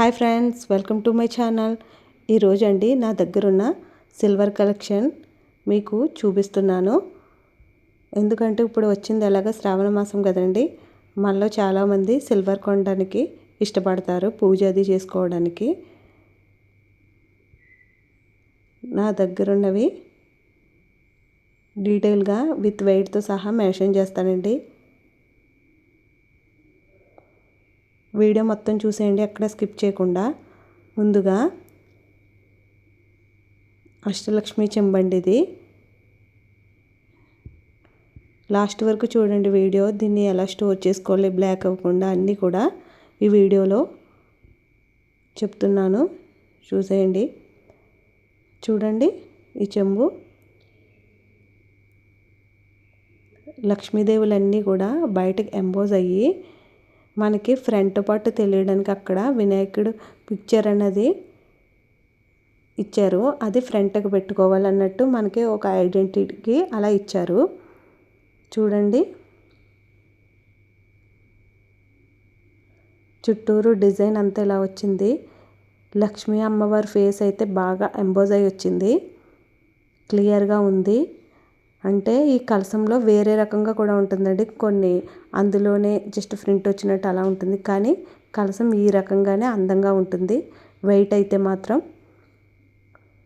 Hi friends welcome to my channel. ఈరోజు అండి నా దగ్గరున్న సిల్వర్ కలెక్షన్ మీకు చూపిస్తున్నాను. ఎందుకంటే ఇప్పుడు వచ్చింది ఎలాగ శ్రావణ మాసం కదండి మనలో చాలామంది సిల్వర్ కొనడానికి ఇష్టపడతారు పూజ అది చేసుకోవడానికి. నా దగ్గరున్నవి డీటెయిల్గా విత్ వెయిట్తో సహా మెన్షన్ చేస్తానండి. వీడియో మొత్తం చూసేయండి ఎక్కడ స్కిప్ చేయకుండా. ముందుగా అష్టలక్ష్మి చెంబండి ఇది లాస్ట్ వరకు చూడండి వీడియో దీన్ని ఎలా స్టోర్ చేసుకోవాలి బ్లాక్ అవ్వకుండా అన్నీ కూడా ఈ వీడియోలో చెప్తున్నాను. చూసేయండి. చూడండి ఈ చెంబు. లక్ష్మీదేవులన్నీ కూడా బయటకు ఎంబోజ్ అయ్యి మనకి ఫ్రంట్ పార్ట్ తెలియడానికి అక్కడ వినాయకుడు పిక్చర్ అన్నది ఇచ్చారు. అది ఫ్రంట్కి పెట్టుకోవాలన్నట్టు మనకి ఒక ఐడెంటిటీకి అలా ఇచ్చారు. చూడండి. చుట్టూరు డిజైన్ అంతా ఇలా వచ్చింది. లక్ష్మీ అమ్మవారి ఫేస్ అయితే బాగా ఎంబోజ్ అయి వచ్చింది. క్లియర్గా ఉంది. అంటే ఈ కలసంలో వేరే రకంగా కూడా ఉంటుందండి. కొన్ని అందులోనే జస్ట్ ప్రింట్ వచ్చినట్టు అలా ఉంటుంది. కానీ కలసం ఈ రకంగానే అందంగా ఉంటుంది. వెయిట్ అయితే మాత్రం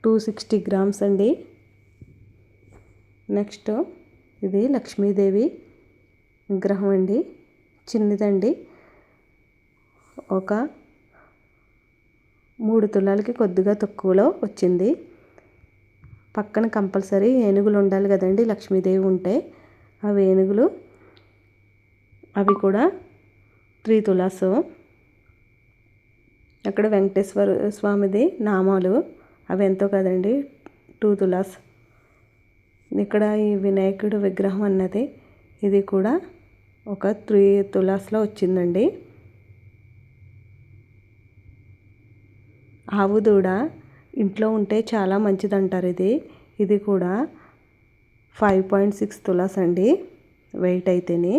టూ సిక్స్టీ గ్రామ్స్ అండి. నెక్స్ట్ ఇది లక్ష్మీదేవి విగ్రహం అండి. చిన్నదండి. ఒక మూడు తులాలకి కొద్దిగా తక్కువలో వచ్చింది. పక్కన కంపల్సరీ ఏనుగులు ఉండాలి కదండి లక్ష్మీదేవి ఉంటే. ఆ ఏనుగులు అవి కూడా త్రీ తులాస్. అక్కడ వెంకటేశ్వర స్వామిది నామాలు అవి ఎంతో కదండి టూ తులాస్. ఇక్కడ ఈ వినాయకుడు విగ్రహం అన్నది ఇది కూడా ఒక త్రీ తులాస్లో వచ్చిందండి. ఆవు దూడ ఇంట్లో ఉంటే చాలా మంచిది అంటారు ఇది. ఇది కూడా ఫైవ్ పాయింట్ సిక్స్ తులాస్ అండి వెయిట్ అయితేని.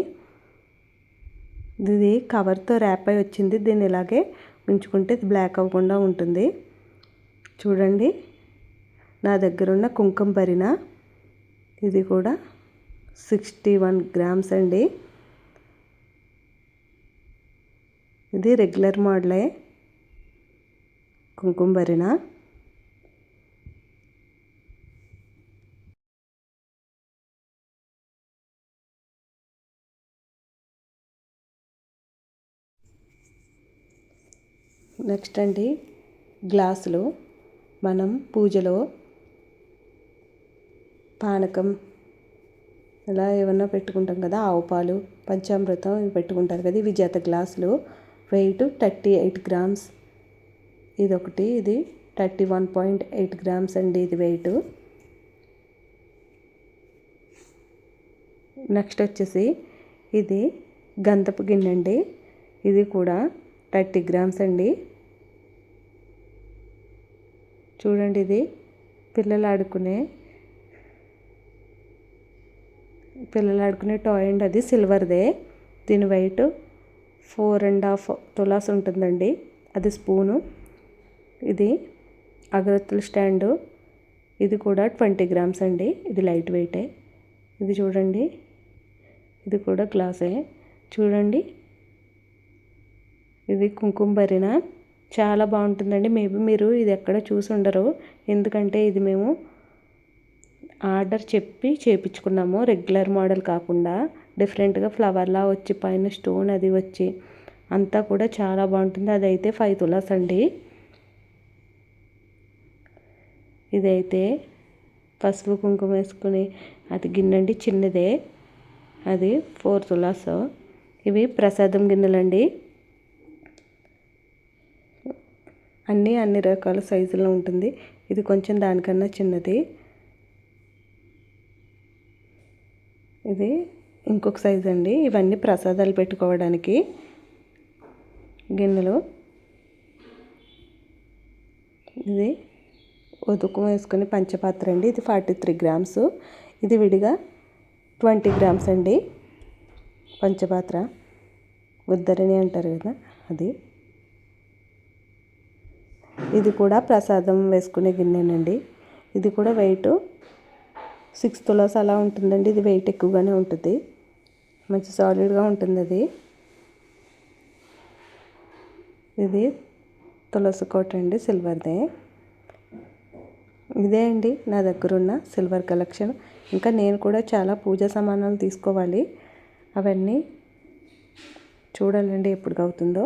ఇది కవర్తో ర్యాప్ అయి వచ్చింది. దీన్ని ఇలాగే ఉంచుకుంటే బ్లాక్ అవ్వకుండా ఉంటుంది. చూడండి నా దగ్గర ఉన్న కుంకుమ భరిన ఇది కూడా సిక్స్టీ వన్ గ్రామ్స్ అండి. ఇది రెగ్యులర్ మోడలే కుంకుమ భరిన నెక్స్ట్ అండి గ్లాసులు మనం పూజలో పానకం ఇలా ఏమన్నా పెట్టుకుంటాం కదా ఆవు పాలు పంచామృతం ఇవి పెట్టుకుంటారు కదా ఇవి జత గ్లాసులు. Weight thirty eight grams. ఇది ఒకటి ఇది thirty one point eight grams అండి ఇది వెయిట్. నెక్స్ట్ వచ్చేసి ఇది గంధపు గిన్నె అండి. ఇది కూడా థర్టీ గ్రామ్స్ అండి. చూడండి ఇది. పిల్లలు ఆడుకునే పిల్లలు ఆడుకునే టాయ్ అండి అది సిల్వర్దే. దీని weight four and half tolas ఉంటుందండి. అది స్పూను. ఇది అగరత్తుల స్టాండు. ఇది కూడా ట్వంటీ గ్రామ్స్ అండి. ఇది లైట్ వెయిటే. ఇది చూడండి. ఇది కూడా గ్లాసే. చూడండి. ఇది కుంకుమ భరిన చాలా బాగుంటుందండి. మేబీ మీరు ఇది ఎక్కడ చూసి ఉండరు. ఎందుకంటే ఇది మేము ఆర్డర్ చెప్పి చేపించుకున్నాము. రెగ్యులర్ మోడల్ కాకుండా డిఫరెంట్గా ఫ్లవర్లా వచ్చి పైన స్టోన్ అది వచ్చి అంతా కూడా చాలా బాగుంటుంది. అదైతే ఫైవ్ తులాస్ అండి. ఇదైతే పసుపు కుంకుమ వేసుకుని అది గిన్నె చిన్నదే. అది ఫోర్ తులాస్. ఇవి ప్రసాదం గిన్నెలండి. అన్నీ అన్ని రకాల సైజులో ఉంటుంది. ఇది కొంచెం దానికన్నా చిన్నది. ఇది ఇంకొక సైజ్ అండి. ఇవన్నీ ప్రసాదాలు పెట్టుకోవడానికి. గిన్నెలు. ఇది ఉదుకు వేసుకుని పంచపాత్ర అండి. ఇది ఫార్టీ త్రీ గ్రామ్స్. ఇది విడిగా ట్వంటీ గ్రామ్స్ అండి. పంచపాత్ర. ఉద్దరిని అంటారు కదా అది. ఇది కూడా ప్రసాదం వేసుకునే గిన్నెనండి. ఇది కూడా వెయిట్ సిక్స్ తులాస్ అలా ఉంటుందండి. ఇది వెయిట్ ఎక్కువగానే ఉంటుంది. మంచి సాలిడ్గా ఉంటుంది అది ఇది తులసి కోట అండి సిల్వర్దే ఇదే అండి నా దగ్గర ఉన్న సిల్వర్ కలెక్షన్ ఇంకా నేను కూడా చాలా పూజా సామానాలు తీసుకోవాలి. అవన్నీ చూడాలండి ఎప్పుడు అవుతుందో.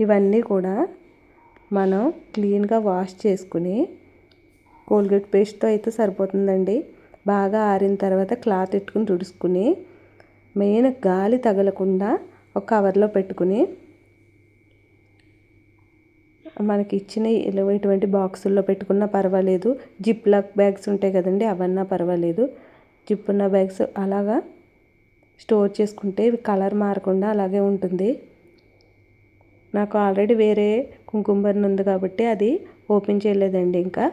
ఇవన్నీ కూడా మనం క్లీన్గా వాష్ చేసుకుని కోల్గేట్ పేస్ట్తో అయితే సరిపోతుందండి. బాగా ఆరిన తర్వాత క్లాత్ ఎట్టుకుని తుడుచుకుని మెయిన్ గాలి తగలకుండా ఒక కవర్లో పెట్టుకుని మనకి ఇచ్చిన ఇటువంటి బాక్సుల్లో పెట్టుకున్నా పర్వాలేదు. జిప్ లాక్ బ్యాగ్స్ ఉంటాయి కదండి అవన్నా పర్వాలేదు. జిప్ ఉన్న బ్యాగ్స్ అలాగా స్టోర్ చేసుకుంటే కలర్ మారకుండా అలాగే ఉంటుంది. నాకు ఆల్రెడీ వేరే కుంకుమబర్ని ఉంది కాబట్టి అది ఓపెన్ చేయలేదండి ఇంకా.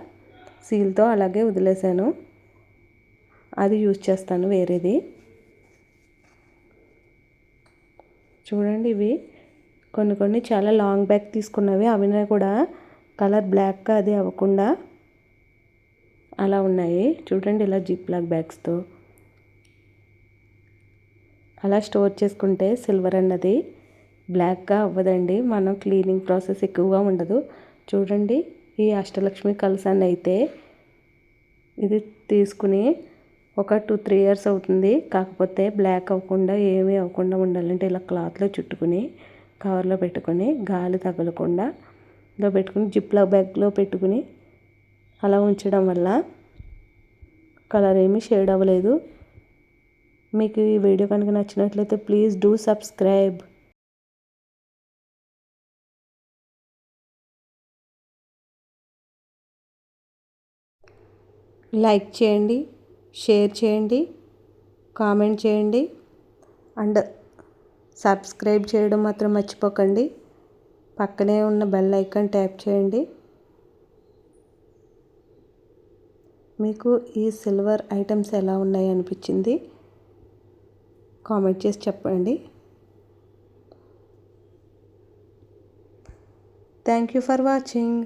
సీల్తో అలాగే వదిలేసాను అది యూజ్ చేస్తాను వేరేది. చూడండి ఇవి. కొన్ని కొన్ని చాలా లాంగ్ బ్యాక్ తీసుకున్నవి. అవినా కూడా కలర్ బ్లాక్గా అది అవ్వకుండా అలా ఉన్నాయి. చూడండి ఇలా జిప్ లాగ్ బ్యాగ్స్తో. అలా స్టోర్ చేసుకుంటే సిల్వర్ అన్నది. బ్లాక్గా అవ్వదండి. మనం క్లీనింగ్ ప్రాసెస్ ఎక్కువగా ఉండదు. చూడండి ఈ అష్టలక్ష్మి కలసాన్ని అయితే ఇది తీసుకుని ఒక టూ త్రీ ఇయర్స్ అవుతుంది. కాకపోతే బ్లాక్ అవ్వకుండా ఏమీ అవ్వకుండా ఉండాలంటే ఇలా క్లాత్లో చుట్టుకుని కవర్లో పెట్టుకొని గాలి తగలకుండా లో పెట్టుకుని జిప్లా బ్యాగ్లో పెట్టుకుని అలా ఉంచడం వల్ల కలర్ ఏమీ షేడ్ అవ్వలేదు. మీకు ఈ వీడియో కనుక నచ్చినట్లయితే ప్లీజ్ డూ సబ్స్క్రైబ్. లైక్ చేయండి షేర్ చేయండి కామెంట్ చేయండి అండ్ సబ్స్క్రైబ్ చేయడం మాత్రం మర్చిపోకండి. పక్కనే ఉన్న బెల్ ఐకాన్ ట్యాప్ చేయండి. మీకు ఈ సిల్వర్ ఐటమ్స్ ఎలా ఉన్నాయి అనిపించింది కామెంట్ చేసి చెప్పండి. Thank you for watching.